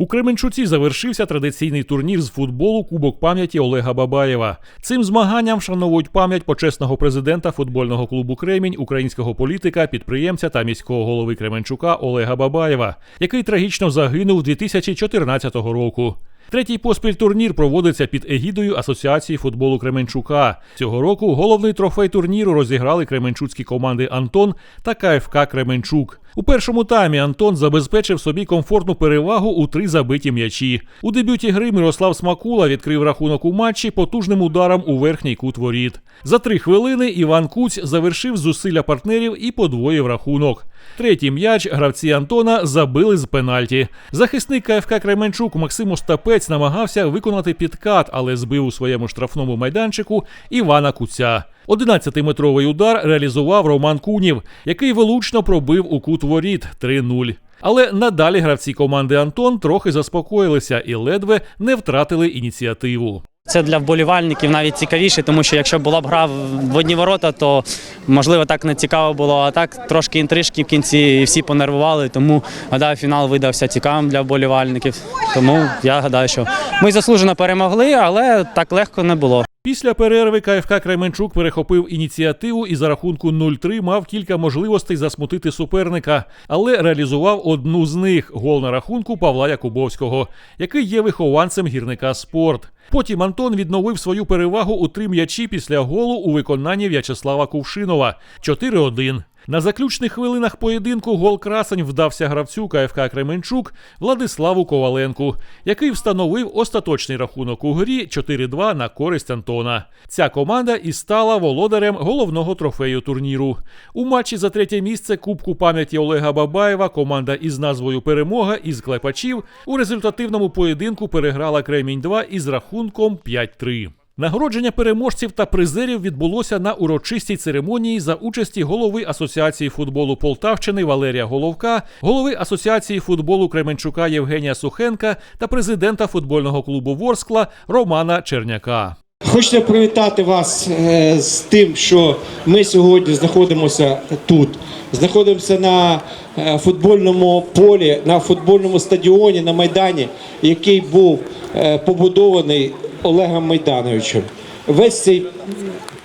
У Кременчуці завершився традиційний турнір з футболу Кубок пам'яті Олега Бабаєва. Цим змаганням вшановують пам'ять почесного президента футбольного клубу Кремінь, українського політика, підприємця та міського голови Кременчука Олега Бабаєва, який трагічно загинув 2014 року. Третій поспіль турнір проводиться під егідою Асоціації футболу Кременчука. Цього року головний трофей турніру розіграли кременчуцькі команди Антон та КФК Кременчук. У першому таймі Антон забезпечив собі комфортну перевагу у три забиті м'ячі. У дебюті гри Мирослав Смакула відкрив рахунок у матчі потужним ударом у верхній кут воріт. За три хвилини Іван Куць завершив зусилля партнерів і подвоїв рахунок. Третій м'яч гравці Антона забили з пенальті. Захисник КФК Кременчук Максим Остапець намагався виконати підкат, але збив у своєму штрафному майданчику Івана Куця. 11-метровий удар реалізував Роман Кунів, який влучно пробив у кут воріт 3-0. Але надалі гравці команди Антон трохи заспокоїлися і ледве не втратили ініціативу. Це для вболівальників навіть цікавіше, тому що якщо була б гра в одні ворота, то можливо так не цікаво було. А так трошки інтрижки в кінці і всі понервували. Тому гадаю, фінал видався цікавим для вболівальників. Тому я гадаю, що ми заслужено перемогли, але так легко не було. Після перерви КФК Кременчук перехопив ініціативу і за рахунку 0-3 мав кілька можливостей засмутити суперника, але реалізував одну з них гол на рахунку Павла Якубовського, який є вихованцем гірника спорт. Потім Антон відновив свою перевагу у три м'ячі після голу у виконанні В'ячеслава Кувшинова 4-1. На заключних хвилинах поєдинку гол красень вдався гравцю КФК Кременчук Владиславу Коваленку, який встановив остаточний рахунок у грі 4-2 на користь Антона. Ця команда і стала володарем головного трофею турніру. У матчі за третє місце Кубку пам'яті Олега Бабаєва команда із назвою Перемога із Клепачів у результативному поєдинку переграла Кремінь 2 із рахунком 5-3. Нагородження переможців та призерів відбулося на урочистій церемонії за участі голови Асоціації футболу Полтавщини Валерія Головка, голови Асоціації футболу Кременчука Євгенія Сухенка та президента футбольного клубу Ворскла Романа Черняка. Хочеться привітати вас е, з тим, що ми сьогодні знаходимося тут. Знаходимося на е, футбольному полі, на футбольному стадіоні, на майдані, який був е, побудований Олегом Майдановичем. Весь цей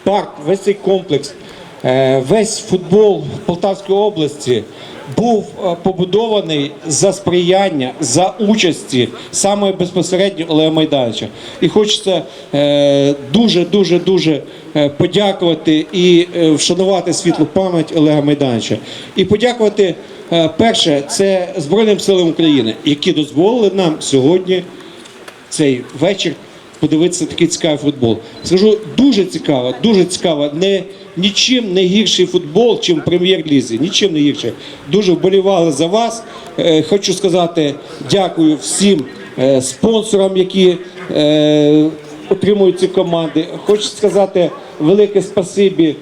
парк, весь цей комплекс, весь футбол Полтавської області був е, побудований за сприяння, за участі саме безпосередньо Олега Майдановича. І хочеться е, дуже, дуже, дуже е, подякувати і вшанувати світлу пам'ять Олега Майдановича. І подякувати перше, це Збройним силам України, які дозволили нам сьогодні цей вечір подивитися такий цікавий футбол. Скажу дуже цікаво, дуже цікаво. Не нічим не гірший футбол, чим в прем'єр-лізі. Нічим не гірше. Дуже вболівали за вас. Е, хочу сказати дякую всім е, спонсорам, які е, отримують ці команди. Хочу сказати велике спасибі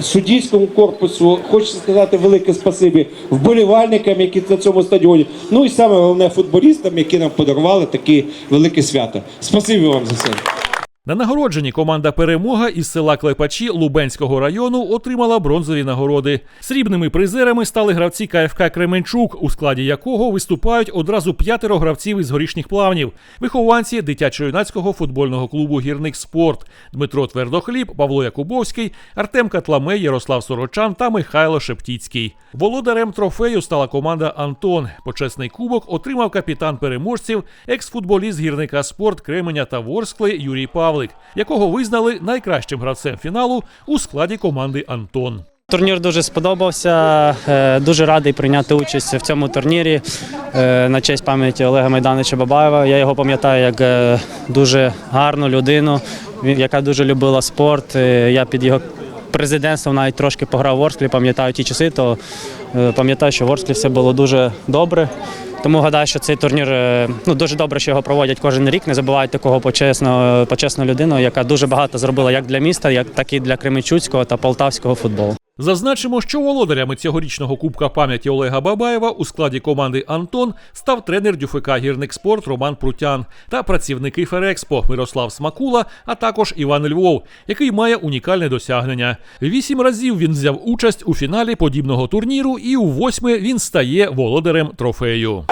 суддівському корпусу. Хочу сказати велике спасибі вболівальникам, які на цьому стадіоні. Ну і саме головне футболістам, які нам подарували таке велике свято. Спасибі вам за це. На нагородженні команда Перемога із села Клепачі Лубенського району отримала бронзові нагороди. Срібними призерами стали гравці КФК Кременчук, у складі якого виступають одразу п'ятеро гравців із горішніх плавнів, вихованці дитячо-юнацького футбольного клубу Гірник Спорт Дмитро Твердохліб, Павло Якубовський, Артем Катламей, Ярослав Сорочан та Михайло Шептіцький. Володарем трофею стала команда Антон. Почесний кубок отримав капітан переможців, екс-футболіст гірника спорт Кременя та Ворскли Юрій Павлик, якого визнали найкращим гравцем фіналу у складі команди Антон. Турнір дуже сподобався. е, Дуже радий прийняти участь в цьому турнірі е, на честь пам'яті Олега Майдановича Бабаєва. Я його пам'ятаю як е, дуже гарну людину, яка дуже любила спорт. Я під його президентством навіть трошки пограв в Орсклі, пам'ятаю ті часи, то е, пам'ятаю, що в Орсклі все було дуже добре. Тому гадаю, що цей турнір е, ну дуже добре, що його проводять кожен рік. Не забувають такого почесного почесну людину, яка дуже багато зробила як для міста, як так і для Кременчуцького та полтавського футболу. Зазначимо, що володарями цьогорічного кубка пам'яті Олега Бабаєва у складі команди Антон став тренер ДЮФК «Гірник Спорт» Роман Прутян та працівники Ферекспо Мирослав Смакула, а також Іван Львов, який має унікальне досягнення. Вісім разів він взяв участь у фіналі подібного турніру, і у восьме він стає володарем трофею.